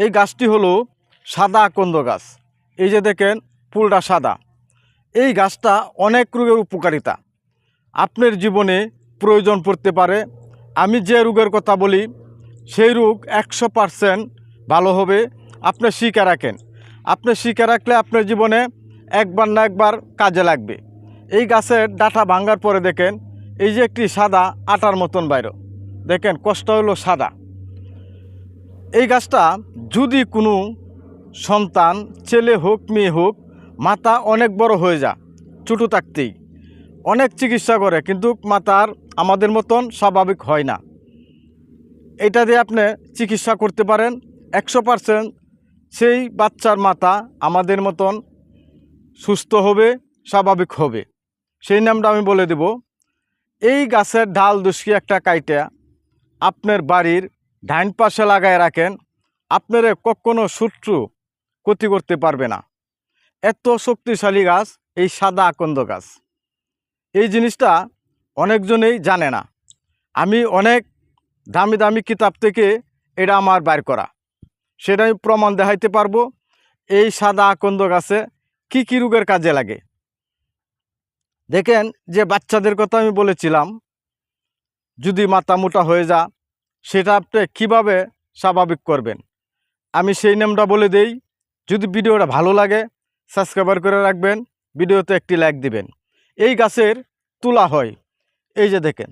এই গাছটি হলো সাদা আকন্দ গাছ। এই যে দেখেন, ফুলটা সাদা। এই গাছটা অনেক রোগের উপকারিতা। আপনার জীবনে প্রয়োজন পড়তে পারে। আমি যে রোগের কথা বলি, সেই রোগ একশো পারসেন্ট ভালো হবে। আপনি শিখে রাখেন। আপনি শিখে রাখলে আপনার জীবনে একবার না একবার কাজে লাগবে। এই গাছের ডাটা ভাঙ্গার পরে দেখেন, এই যে একটি সাদা আটার মতন বাইর। দেখেন, কষ্ট হলো সাদা। এই গাছটা যদি কোনো সন্তান, ছেলে হোক, মেয়ে হোক মাথা অনেক বড় হয়ে যা, ছোটো থাকতেই। অনেক চিকিৎসা করে, কিন্তু মাথার আমাদের মতন স্বাভাবিক হয় না। এটা দিয়ে আপনি চিকিৎসা করতে পারেন, একশো পারসেন্ট সেই বাচ্চার মাথা আমাদের মতন সুস্থ হবে, স্বাভাবিক হবে। সেই নামটা আমি বলে দেব। এই গাছের ডাল দুষ্কি একটা কাইটা আপনার বাড়ির ডাইন পাশে লাগায় রাখেন, আপনারা কখনো শত্রু ক্ষতি করতে পারবে না। এত শক্তিশালী গাছ, এই সাদা আকন্দ গাছ। এই জিনিসটা অনেকজনেই জানে না। আমি অনেক দামি দামি কিতাব থেকে এটা আমার বাইর করা। সেটা আমি প্রমাণ দেখাইতে পারব, এই সাদা আকন্দ গাছে কী কী রোগের কাজে লাগে। দেখেন যে বাচ্চাদের কথা আমি বলেছিলাম, যদি মাথা মোটা হয়ে যা সেটা আপনি কীভাবে স্বাভাবিক করবেন? আমি সেই নামটা বলে দেই, যদি ভিডিওটা ভালো লাগে, সাবস্ক্রাইবার করে রাখবেন, ভিডিওতে একটি লাইক দিবেন। এই গাছের তুলা হয়। এই যে দেখেন,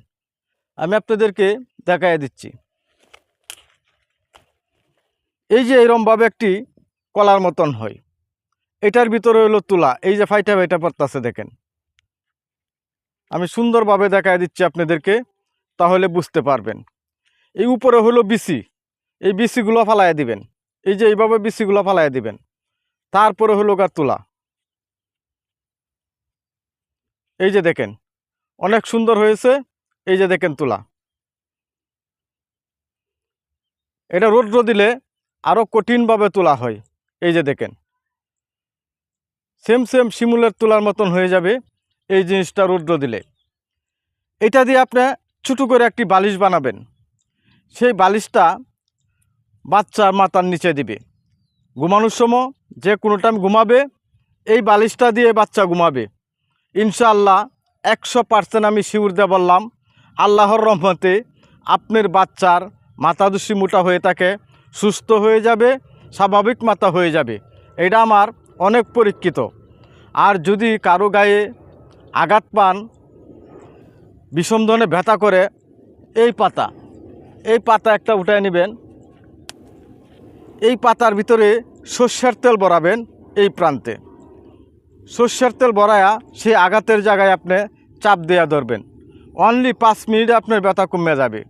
আমি আপনাদেরকে দেখাই দিচ্ছি। এই যে এরমভাবে একটি কলার মতন হয়। এটার ভিতরে হলো তুলা। এই যে ফাইটা ফাইটা পড়তেছে, দেখেন। আমি সুন্দরভাবে দেখাই দিচ্ছি আপনাদেরকে, তাহলে বুঝতে পারবেন। এই উপরে হলো বিসি। এই বিসিগুলো ফালাই দিবেন। এই যে এইভাবে বিসিগুলো ফালাই দিবেন। তারপরে হলো গা তুলা। এই যে দেখেন, অনেক সুন্দর হয়েছে। এই যে দেখেন তুলা। এটা রৌদ্র দিলে আরও কঠিনভাবে তোলা হয়। এই যে দেখেন। সেম সেম শিমুলের তোলার মতন হয়ে যাবে এই জিনিসটা রৌদ্র দিলে। এটা দিয়ে আপনি ছোটো করে একটি বালিশ বানাবেন। সেই বালিশটা বাচ্চার মাথার নিচে দিবে। ঘুমানোর সময় যে কোনো টাইম ঘুমাবে, এই বালিশটা দিয়ে বাচ্চা ঘুমাবে। ইনশাআল্লাহ একশো পার্সেন্ট আমি শিউর দিয়ে বললাম, আল্লাহর রহমতে আপনার বাচ্চার মাথা দুষি মোটা হয়ে থাকে, সুস্থ হয়ে যাবে, স্বাভাবিক মাথা হয়ে যাবে। এটা আমার অনেক পরীক্ষিত। আর যদি কারও গায়ে আঘাত পান, বিষম ধরনের ব্যথা করে, এই পাতা এই পাতা একটা উঠায় নেবেন। এই পাতার ভিতরে সর্ষের তেল বরাবেন এই প্রান্তে। সর্ষের তেল বরায়া সেই আঘাতের জায়গায় আপনি চাপ দেওয়া ধরবেন। অনলি পাঁচ মিনিটে আপনার ব্যথা কমে যাবে।